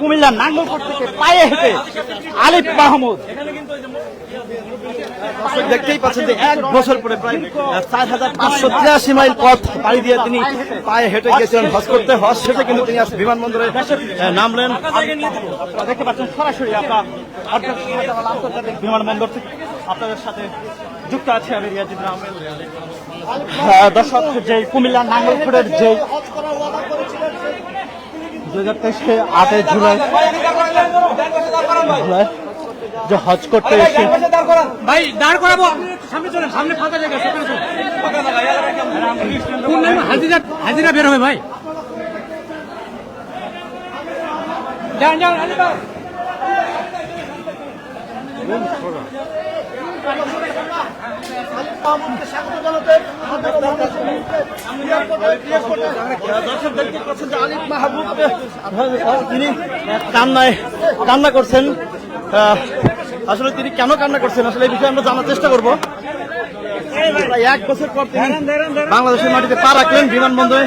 কুমিল্লার নাঙ্গলকোট থেকে পায়ে হেঁটে আলিফ মাহমুদ। দেখতেই পাচ্ছেন যে এক বছর পরে প্রায় চার হাজার পাঁচশো তিরাশি মাইল পথ পাড়ি দিয়ে তিনি পায়ে হেঁটে গিয়েছিলেন হজ করতে। হজ শেষে কিন্তু তিনি আজ বিমানবন্দরে নামলেন। দেখতে পাচ্ছেন সরাসরি আপনার আন্তর্জাতিক বিমানবন্দর থেকে আপনাদের সাথে যুক্ত আছে আমি রিয়াজুদ্দিন আহমেদ। দর্শক যে কুমিল্লার নাঙ্গলপুরের যে দু হাজার তেইশে আটই জুলাই জুলাই যে হজ করতে এসে ভাই দাঁড় করাবো। সামনে চলেন সামনে ফাঁকা জায়গা সেখানে চলেন। হাজিরা হাজিরা বের হবে ভাই। যান যান ভাই তিনি কান্নায় কান্না করছেন। আসলে তিনি কেন কান্না করছেন? আসলে এই বিষয়ে আমরা জানার চেষ্টা করব। এক বছর পর তিনি বাংলাদেশের মাটিতে পা রাখলেন বিমানবন্দরে।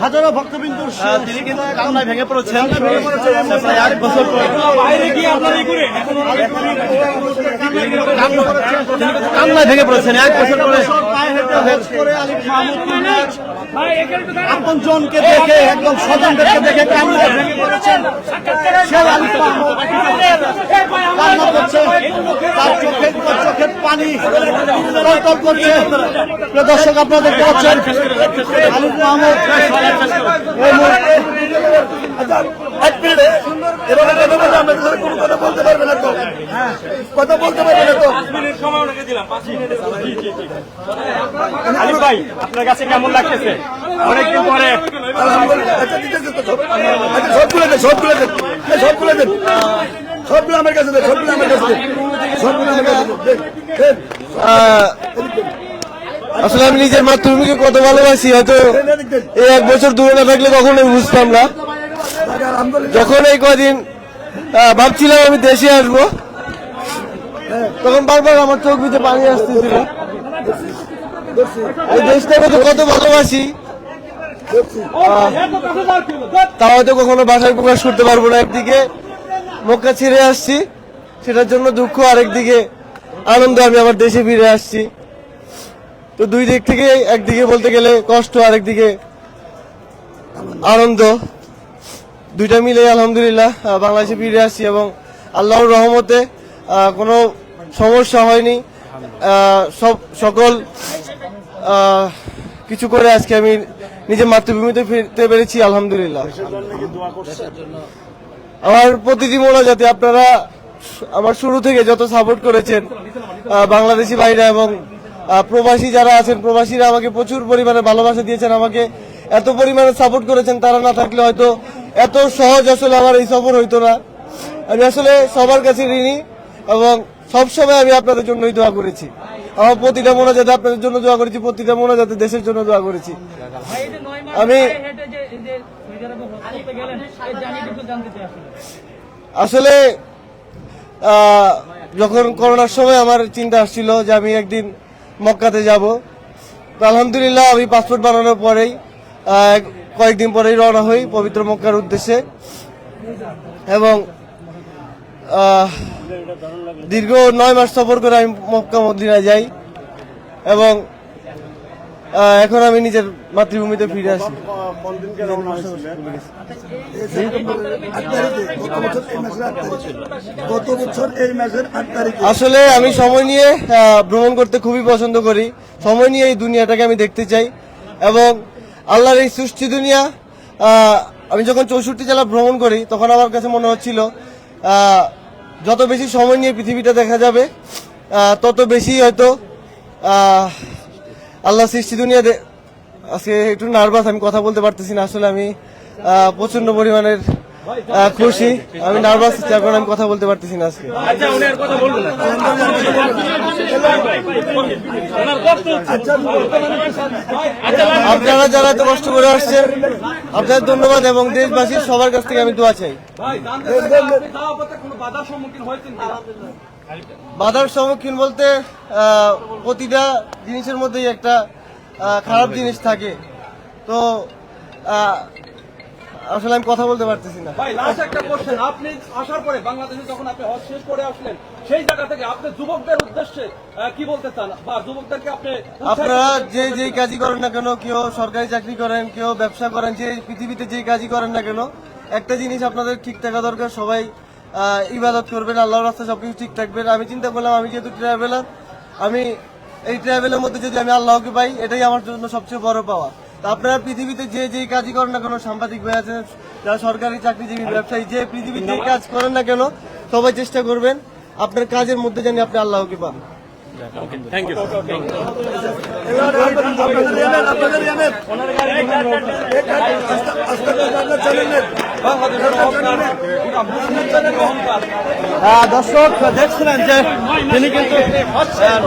হাজারো ভক্তবিন্দু তিনি কিন্তু কান্নায় ভেঙে পড়েছেন প্রায় বছর কান্নায় ভেঙে পড়েছেন এক বছর পরে আপন জনকে দেখে একদম স্বজনদেরকে দেখে কান্নায় ভেঙে পড়েছেন। সেই আলিফ মাহমুদ। কান্না করছে তার চোখের চোখের পানি টলটল করছে। প্রিয় দর্শক আপনারা দেখতে পাচ্ছেন আলিফ মাহমুদ। এক মিনিট। এভাবে কথা বলতে আমরা কোনো কথা বলতে পারবে না তো। কথা বলতে পারবে না তো। আলিফ ভাই আপনার কাছে কেমন লাগতেছে? অনেকদিন পরে। আলহামদুলিল্লাহ আচ্ছা আচ্ছা সবগুলো দেন সবগুলো দেন। সবগুলো দেন। সবগুলো আমার কাছে দেন সবগুলো আমার কাছে দেন। সবগুলো আমার কাছে দেন। দেন আসলে আমি নিজের মাতৃভূমিকে কত ভালোবাসি হয়তো এই এক বছর দূরে না থাকলে কখনোই বুঝতাম না। যখন এই কদিন ভাবছিলাম আমি দেশে আসব তখন বারবার আমার চোখ ভিতরে পানি আসতেছিল। এই দেশটাকে তো কত ভালোবাসি। আহ, তা হয়তো কখনো বাসায় প্রকাশ করতে পারব না একদিকে। মক্কা ছেড়ে আসছি সেটার জন্য দুঃখ আরেকদিকে আনন্দ আমি আমার দেশে ফিরে আসছি। তো দুই দিক থেকে একদিকে বলতে গেলে কষ্ট আরেকদিকে আনন্দ। দুইটা মিলে আলহামদুলিল্লাহ বাংলাদেশে ফিরে আসছি এবং আল্লাহর রহমতে কোনো সমস্যা হয়নি। সব সকল কিছু করে আজকে আমি নিজের মাতৃভূমিতে ফিরতে পেরেছি, আলহামদুলিল্লাহ। আমার প্রতিটি মোনাজাতে আপনারা আমার শুরু থেকে যত সাপোর্ট করেছেন বাংলাদেশি ভাইরা এবং প্রবাসী যারা আছেন, প্রবাসীরা আমাকে প্রচুর পরিমাণে ভালোবাসা দিয়েছেন, আমাকে এত পরিমাণে সাপোর্ট করেছেন, তারা না থাকলে হয়তো এত সহজ আসলে আমার এই সফর হইতো না। আমি আসলে সবার কাছে ঋণী। এবং সবসময় আমি আপনাদের জন্যই দোয়া করেছি আমার প্রতিটা মোনাজাতে আপনাদের জন্য দোয়া করেছি, প্রতিটা মোনাজাতে দেশের জন্য দোয়া করেছি আমি আসলে। যখন করোনার সময় আমার চিন্তা আসছিল যে আমি একদিন মক্কাতে যাব আলহামদুলিল্লাহ আমি পাসপোর্ট বানানোর পরেই কয়েকদিন পরেই রওনা হই পবিত্র মক্কার উদ্দেশ্যে এবং দীর্ঘ নয় মাস সফর করে আমি মক্কা মদিনা যাই এবং এখন আমি নিজের মাতৃভূমিতে ফিরে আসি। আসলে আমি সময় নিয়ে ভ্রমণ করতে খুবই পছন্দ করি। সময় নিয়ে এই দুনিয়াটাকে আমি দেখতে চাই এবং আল্লাহর এই সৃষ্টি দুনিয়া আমি যখন চৌষট্টি জেলা ভ্রমণ করি, তখন আমার কাছে মনে হচ্ছিল যত বেশি সময় নিয়ে পৃথিবীটা দেখা যাবে তত বেশি হয়তো আল্লাহ সৃষ্টি দুনিয়া আজকে একটু নার্ভাস আমি কথা বলতে পারতেছি না, আসলে আমি প্রচণ্ড পরিমাণের খুশি। আমি নার্ভাস এখন আমি কথা বলতে পারতেছি না আজকে। আচ্ছা উনি আর কথা বলবেন না। ওনার কষ্ট হচ্ছে। আপনারা যারা এত কষ্ট করে আসছেন আপনাদের ধন্যবাদ এবং দেশবাসীর সবার কাছ থেকে আমি দোয়া চাই। বাধার সম্মুখীন বলতে প্রতিটা জিনিসের মধ্যেই একটা খারাপ জিনিস থাকে। তো আহ, আসলে আমি কথা বলতে পারতেছি না। ভাই লাস্ট একটা কোশ্চেন আপনি আসার পরে বাংলাদেশে যখন আপনি হজ শেষ করে আসলেন সেই জায়গা থেকে আপনি যুবকদের উদ্দেশ্যে কি বলতে চান? বা যুবকদেরকে আপনি আপনারা যে যেই কাজই করেন না কেন কেউ সরকারি চাকরি করেন কেউ ব্যবসা করেন যে পৃথিবীতে যেই কাজই করেন না কেন একটা জিনিস আপনাদের ঠিক থাকা দরকার সবাই ইবাদত করবেন আল্লাহর রাস্তায় সবকিছু ঠিক থাকবেন আমি চিন্তা করলাম আমি যেহেতু ট্রাভেলার আমি এই ট্রাভেলের মধ্যে যদি আমি আল্লাহকে পাই এটাই আমার জন্য সবচেয়ে বড় পাওয়া। আপনারা পৃথিবীতে যে যেই কাজই করেন না কেন সাংবাদিক হয়ে আছেন যারা সরকারি চাকরিজীবী ব্যবসায়ী যে পৃথিবীর যেই কাজ করেন না কেন সবাই চেষ্টা করবেন আপনার কাজের মধ্যে জানি আপনি আল্লাহকে পান। আহ, দর্শক দেখছিলেন যে তিনি কিন্তু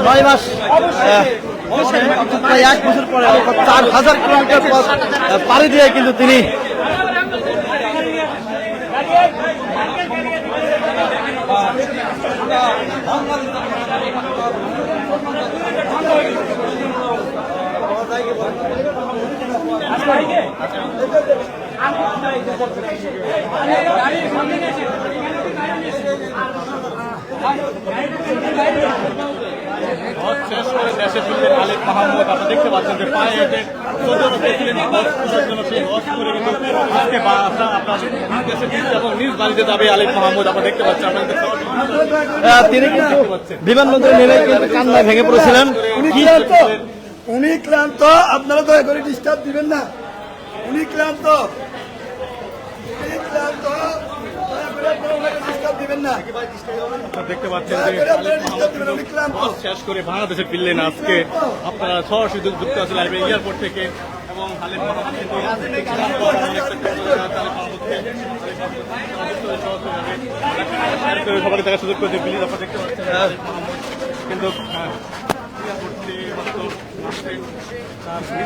নয় মাস আহ, প্রায় এক বছর পরে চার হাজার কিলোমিটার পথ পাড়ি দিয়ে কিন্তু তিনি হজ শেষ করে দেশে ফিরলেন আলিফ মাহমুদ আপনি দেখতে পাচ্ছেন যে পায়ে হেঁটে চোদ্দ ছিলেন হজ করার জন্য সেই হজ করে কিন্তু আজকে আপনার আপনার দেশে ফিরছে এবং নিজ বাড়িতে যাবে আলিফ মাহমুদ আপনি দেখতে পাচ্ছেন আপনাদের তিনি কিন্তু বিমানবন্দরে নেমে কিন্তু কান্নায় ভেঙে পড়েছিলেন। উনি ক্লান্ত। উনি ক্লান্ত। আপনারা দয়া করে ডিস্টার্ব দিবেন না। উনি ক্লান্ত। উনি ক্লান্ত। দেখতে পাচ্ছেন শেষ করে বাংলাদেশে ফিরলেন আজকে আপনারা সরাসরি যুক্ত আছেন লাইভে এয়ারপোর্ট থেকে এবং সবাই দেখার সুযোগ করেছে প্লিজ আপনারা দেখতে পাচ্ছেন হ্যাঁ।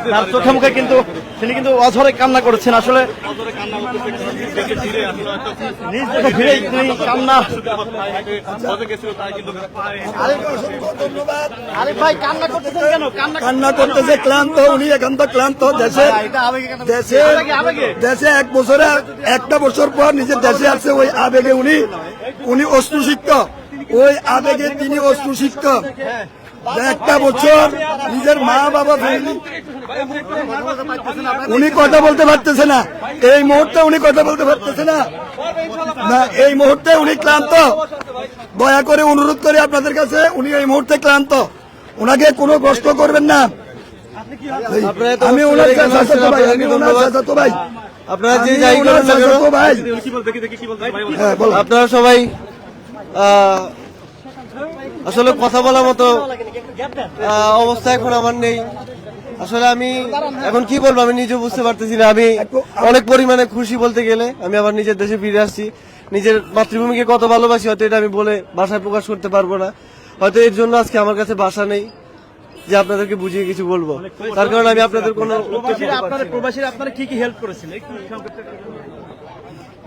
তার চোখে মুখে কিন্তু তিনি কিন্তু অঝরে কান্না করেছেন। আসলে কান্না করতেছে, নিজ দেখে ফিরেই তিনি কান্না কান্না ক্লান্ত উনি এখন তো ক্লান্ত দেশে দেশে দেশে এক বছরে একটা বছর পর নিজের দেশে আছে ওই আবেগে উনি উনি অস্ত্রসিক্ত ওই আবেগে তিনি অস্ত্রসিক্ত একটা বছর নিজের মা বাবা ফ্যামিলি উনি কথা বলতে পারতেছে না। এই মুহূর্তে উনি কথা বলতে পারতেছে না। না এই মুহূর্তে উনি ক্লান্ত। দয়া করে অনুরোধ করি আপনাদের কাছে উনি এই মুহূর্তে ক্লান্ত। ওনাকে কোনো কষ্ট করবেন না। আপনারা আমি ওনার ভাই আমি ওনার ভাই। আপনারা যে যাই ভাই। হ্যাঁ বলো আপনারা সবাই আহ, আসলে কথা বলার মতো অবস্থা এখন আমার নেই। আসলে আমি এখন কি বলব আমি নিজে বুঝতে পারতেছি না। আমি অনেক পরিমাণে খুশি বলতে গেলে আমি আবার নিজের দেশে ফিরে আসছি। নিজের মাতৃভূমিকে কত ভালোবাসি হয়তো এটা আমি বলে ভাষায় প্রকাশ করতে পারব না। হয়তো এর জন্য আজকে আমার কাছে বাসা নেই যে আপনাদেরকে বুঝিয়ে কিছু বলব। তার কারণে আমি আপনাদের কোনো। প্রবাসীরা আপনারা কি কি হেল্প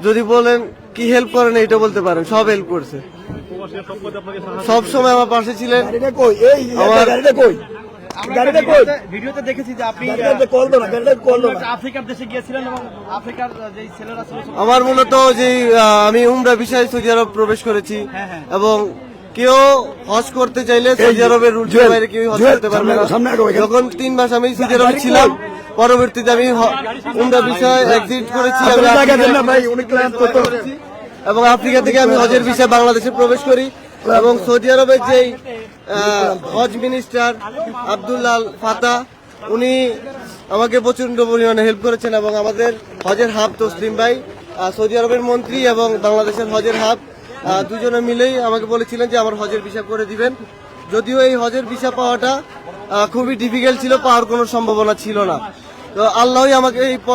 যদি বলেন কি হেল্প করেন এটা বলতে পারেন? সব হেল্প করছে। সব সময় আমার পাশে ছিলেন। আমার- গাড়িটা কই? ভিডিওতে দেখেছি যে আপনি কল না গাড়িটা কল না। আফ্রিকার দেশে গিয়েছিলেন এবং আফ্রিকার যে ছেলেরা আমার মূলত যে আমি উমরা বিষয়ে সৌদি আরব প্রবেশ করেছি। হ্যাঁ, হ্যাঁ। এবং কেউ হজ করতে চাইলে সৌদি আরবের রুটের বাইরে কেউ হজ করতে পারবে না। যখন তিন মাস আমি সৌদি আরবে ছিলাম পরবর্তীতে আমি হ- উমরা বিষয়ে এক্সিট করেছি। আমি এবং আফ্রিকা থেকে আমি হজের বিষয়ে বাংলাদেশে প্রবেশ করি এবং সৌদি আরবের যেই হজ মিনিস্টার আব্দুল্লাল ফাতা, উনি আমাকে প্রচণ্ড পরিমাণে হেল্প করেছেন এবং আমাদের হজের হাব তসলিম ভাই সৌদি আরবের মন্ত্রী এবং বাংলাদেশের হজের হাব দুজনে মিলেই আমাকে বলেছিলেন যে আমার হজের ভিসা করে দিবেন। যদিও এই হজের ভিসা পাওয়াটা খুবই ডিফিকাল্ট ছিল, পাওয়ার কোনো সম্ভাবনা ছিল না। তো আল্লাহই আমাকে এই পথ